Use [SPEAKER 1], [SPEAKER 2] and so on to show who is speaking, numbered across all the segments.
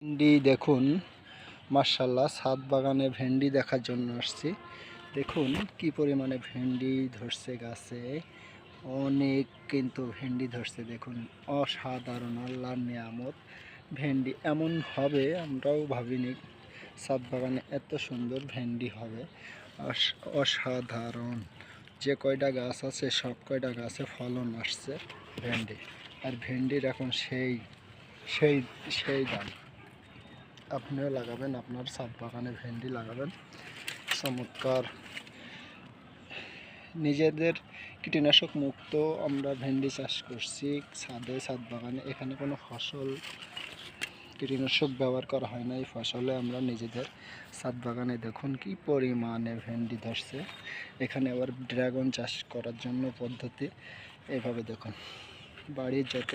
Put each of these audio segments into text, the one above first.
[SPEAKER 1] ভেন্ডি দেখুন মার্শাল্লাহ ছাদ বাগানে ভেন্ডি দেখার জন্য আসছি। দেখুন কি পরিমাণে ভেন্ডি ধরছে গাছে, অনেক কিন্তু ভেন্ডি ধরছে, দেখুন, অসাধারণ, আল্লাহর নিয়ামত। ভেন্ডি এমন হবে, আমরাও ভাবিনি ছাদ বাগানে এত সুন্দর ভেন্ডি হবে। অস- অসাধারণ। যে কয়টা গাছ আছে, সব কয়টা গাছে ফলন আসছে ভেন্ডি। আর ভেন্ডির এখন সেই সেই সেই দাম। আপনিও লাগাবেন, আপনার ছাদ বাগানে ভেন্ডি লাগাবেন। চমৎকার। নিজেদের কীটনাশক মুক্ত আমরা ভেন্ডি চাষ করছি। ছাদে, ছাদ বাগানে এখানে কোনো ফসল, কীটনাশক ব্যবহার করা হয় না। এই ফসলে আমরা নিজেদের ছাদ বাগানে দেখুন কি পরিমাণে ভেন্ডি ধরছে। এখানে আবার ড্রাগন চাষ করার জন্য পদ্ধতি, এভাবে দেখুন। বাড়ির যত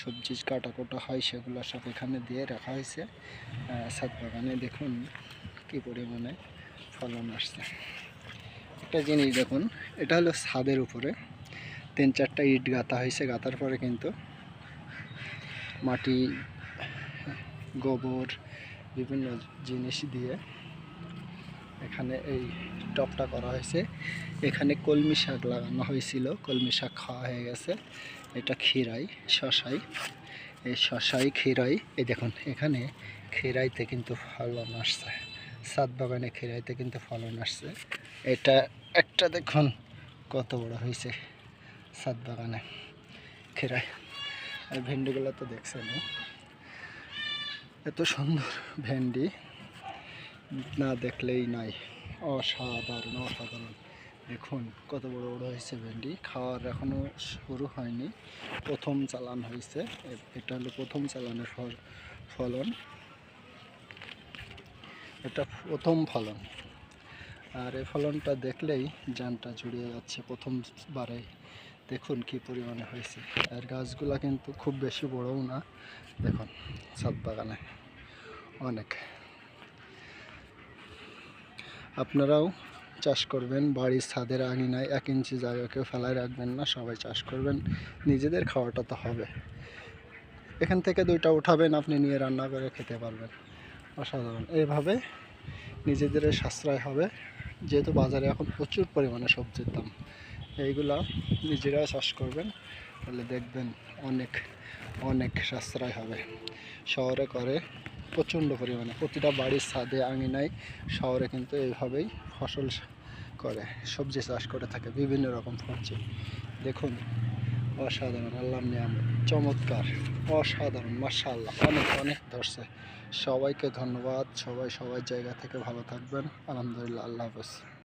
[SPEAKER 1] সবজি কাটা কোটা হয় সেগুলো সব এখানে দিয়ে রাখা হয়েছে। ছাদ বাগানে দেখুন কি পরিমাণে ফলন আসছে। একটা জিনিস দেখুন, এটা হলো ছাদের উপরে। তিন চারটা ইট গাঁথা হয়েছে, গাঁথার পরে কিন্তু মাটি, গোবর, বিভিন্ন জিনিস দিয়ে এখানে এই টপটা করা হয়েছে। এখানে কলমি শাক লাগানো হয়েছিল। কলমি শাক খাওয়া হয়ে গেছে। এটা খিরাই শশাই। এই শশাই খিরাই এই দেখুন, এখানে খিরাইতে কিন্তু ফলন আসছে। সাত বাগানে খিরাইতে কিন্তু ফলন আসছে। এটা একটা দেখুন কত বড় হয়েছে সাত বাগানে খিরাই আর ভেন্ডিগুলো তো দেখছেন এত সুন্দর ভেন্ডি। না দেখলেই নাই। অসাধারণ অসাধারণ। দেখুন, কত বড় বড় হয়েছে ভেন্ডি। খাওয়ার এখনও শুরু হয়নি। প্রথম চালান হয়েছে। এটা হলো প্রথম চালানের ফল- ফলন। এটা প্রথম ফলন। আর এই ফলনটা দেখলেই জানটা জুড়িয়ে যাচ্ছে প্রথমবারে। দেখুন কি পরিমাণে হয়েছে। আর গাছগুলা কিন্তু খুব বেশি বড়ও না। দেখুন, ছাদ বাগানে অনেক। আপনারাও চাষ করবেন, বাড়ির ছাদের আঙিনায় এক ইঞ্চি জায়গা কেউ ফেলায় রাখবেন না, সবাই চাষ করবেন, নিজেদের খাওয়াটা তো হবে। এখান থেকে দুইটা উঠাবেন, আপনি নিয়ে রান্না করে খেতে পারবেন। অসাধারণ। এইভাবে নিজেদের সাশ্রয় হবে। যেহেতু বাজারে এখন প্রচুর পরিমাণে সবজির দাম, এইগুলা নিজেরা চাষ করবেন, তাহলে দেখবেন অনেক অনেক সাশ্রয় হবে। শহরে করে প্রচণ্ড পরিমাণে। প্রতিটা বাড়ির ছাদে আঙিনায় শহরে কিন্তু এইভাবেই ফসল করে, সবজি চাষ করে থাকে, বিভিন্ন রকম সবজি। দেখুন, অসাধারণ আল্লাহ নিয়াম চমৎকার, অসাধারণ মার্শাল্লাহ অনেক অনেক ধরছে। সবাইকে ধন্যবাদ, সবাই সবার জায়গা থেকে ভালো থাকবেন। আলহামদুলিল্লাহ, আল্লাহ হাফেজ।